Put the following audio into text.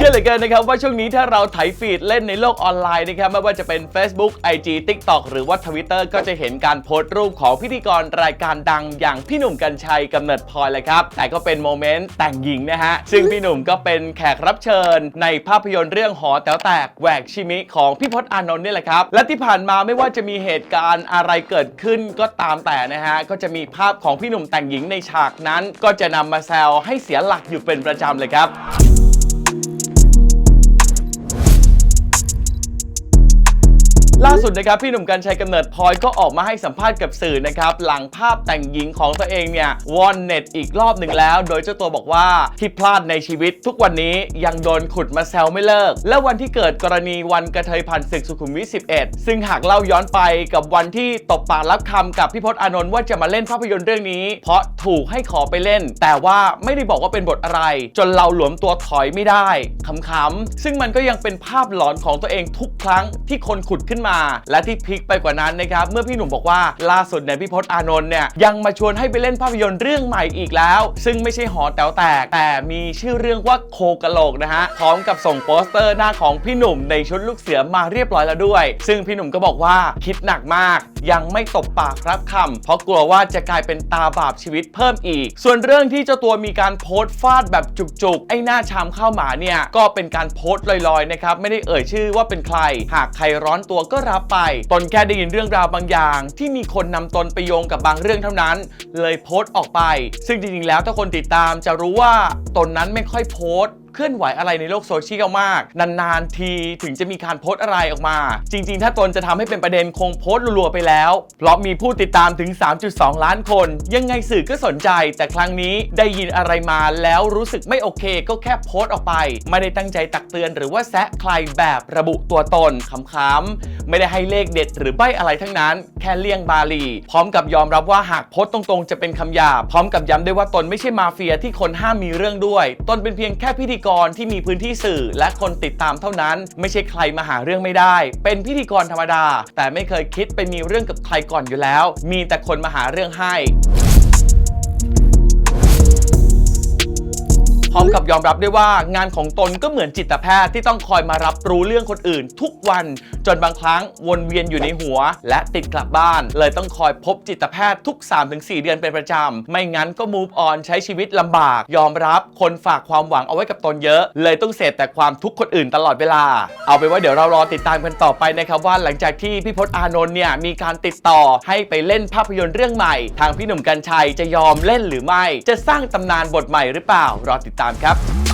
เชื่อเหลือเกินนะครับว่าช่วงนี้ถ้าเราไถฟีดเล่นในโลกออนไลน์นะครับไม่ว่าจะเป็น Facebook IG TikTok หรือว่า Twitter ก็จะเห็นการโพสต์รูปของพิธีกรรายการดังอย่างพี่หนุ่มกัญชัยกำเนิดพลอยเลยครับ แต่ก็เป็นโมเมนต์แต่งหญิงนะฮะ ซึ่งพี่หนุ่มก็เป็นแขกรับเชิญ ในภาพยนตร์เรื่องหอแต๋วแตกแหวกชิมิของพี่พศอานนท์นี่แหละครับ และที่ผ่านมาไม่ว่าจะมีเหตุการณ์อะไรเกิดขึ้นก็ตามแต่นะฮะก็จะมีภาพของพี่หนุ่มแต่งหญิงในฉากนั้น ก็จะนำมาแซวให้เสียหลักอยู่เป็นประจำเลยครับ สุดนะครับพี่หนุ่มกัญชัยกำเนิดพลอยก็ออกมาให้สัมภาษณ์กับสื่อนะครับหลังภาพแต่งหญิงของตัวเองเนี่ยวอนเน็ตอีกรอบหนึ่งแล้ว โดยเจ้าตัวบอกว่าที่พลาดในชีวิตทุกวันนี้ยังโดนขุดมาแซวไม่เลิก และวันที่เกิดกรณีวันกระเทยพันศึกสุขุมวิท 11 ซึ่งหากเล่าย้อนไปกับวันที่ตบปากรับคำกับพี่พศอานนท์ว่าจะมาเล่นภาพยนตร์เรื่องนี้ เพราะถูกให้ขอไปเล่น แต่ว่าไม่ได้บอกว่าเป็นบทอะไร จนเราหลวมตัวถอยไม่ได้ขำๆซึ่งมันก็ยังเป็นภาพหลอนของตัวเองทุกครั้งที่คนขุดขึ้นมาและที่พลิกไปกว่านั้นนะครับเมื่อพี่หนุ่มบอกว่าล่าสุดเนี่ยพี่พศอานนท์เนี่ยยังมาชวนให้ไปเล่นภาพยนตร์เรื่องใหม่อีกแล้ว ซึ่งไม่ใช่หอแต๋วแตก แต่มีชื่อเรื่องว่าโคกะโหลกนะฮะพร้อมกับส่งโปสเตอร์หน้าของพี่หนุ่มในชุดลูกเสือมาเรียบร้อยแล้วด้วย ซึ่งพี่หนุ่มก็บอกว่าคิดหนักมาก ยังไม่ตบปากรับคำเพราะกลัวว่าจะกลายเป็นตาบาปชีวิตเพิ่มอีก ส่วนเรื่องที่เจ้าตัวมีการโพสต์ฟาดแบบจุกๆ ไอ้หน้าชามข้าวหมาเนี่ยก็เป็นการโพสต์ลอยๆนะครับไม่ได้เอ่ยชื่อว่าเป็นใคร หากใครร้อนตัวก็รับไป ตนแค่ได้ยินเรื่องราวบางอย่าง ที่มีคนนำตนไปโยงกับบางเรื่องเท่านั้น เลยโพสต์ออกไป ซึ่งจริงๆแล้วถ้าคนติดตามจะรู้ว่าตนนั้นไม่ค่อยโพสต์ เคลื่อนไหวอะไรในโลกโซเชียลมาก นานๆทีถึงจะมีการโพสต์อะไรออกมา จริง ๆ ถ้าตนจะทำให้เป็นประเด็นคงโพสต์รัวๆไปแล้ว เพราะมีผู้ติดตามถึง 3.2 ล้านคน ยังไงสื่อก็สนใจ แต่ครั้งนี้ได้ยินอะไรมาแล้วรู้สึกไม่โอเค ก็แค่โพสต์ออกไป ไม่ได้ตั้งใจตักเตือนหรือว่าแซะใครแบบระบุตัวตนขำๆไม่ได้ให้เลขเด็ดหรือใบอะไรทั้งนั้น แค่เลี่ยงบาลี พร้อมกับยอมรับว่าหากโพสต์ตรงๆ จะเป็นคำหยาบพร้อมกับย้ำด้วยว่าตนไม่ใช่มาเฟียที่คนห้ามมีเรื่องด้วย ตนเป็นเพียงแค่พิธีกรที่มีพื้นที่สื่อและคนติดตามเท่านั้น ไม่ใช่ใครมาหาเรื่องไม่ได้ เป็นพิธีกรธรรมดา แต่ไม่เคยคิดไปมีเรื่องกับใครก่อนอยู่แล้ว มีแต่คนมาหาเรื่องให้ พร้อมกับยอมรับด้วยว่างานของตนก็เหมือนจิตแพทย์ที่ต้องคอยมารับรู้เรื่องคนอื่น ทุกวันจนบางครั้งวนเวียนอยู่ในหัว และติดกลับบ้าน เลยต้องคอยพบจิตแพทย์ทุก 3-4 เดือนเป็นประจำ ไม่งั้นก็ move on ใช้ชีวิตลำบาก ยอมรับคนฝากความหวังเอาไว้กับตนเยอะ เลยต้องเสพแต่ความทุกข์คนอื่นตลอดเวลา เอาเป็นว่าเดี๋ยวเรารอติดตามกันต่อไปนะครับว่าหลังจากที่พี่พศอานนท์เนี่ยมีการติดต่อให้ไปเล่นภาพยนตร์เรื่องใหม่ ทางพี่หนุ่มกัญชัยจะยอมเล่นหรือไม่ จะสร้างตำนานบทใหม่หรือเปล่ารอติดตามครับ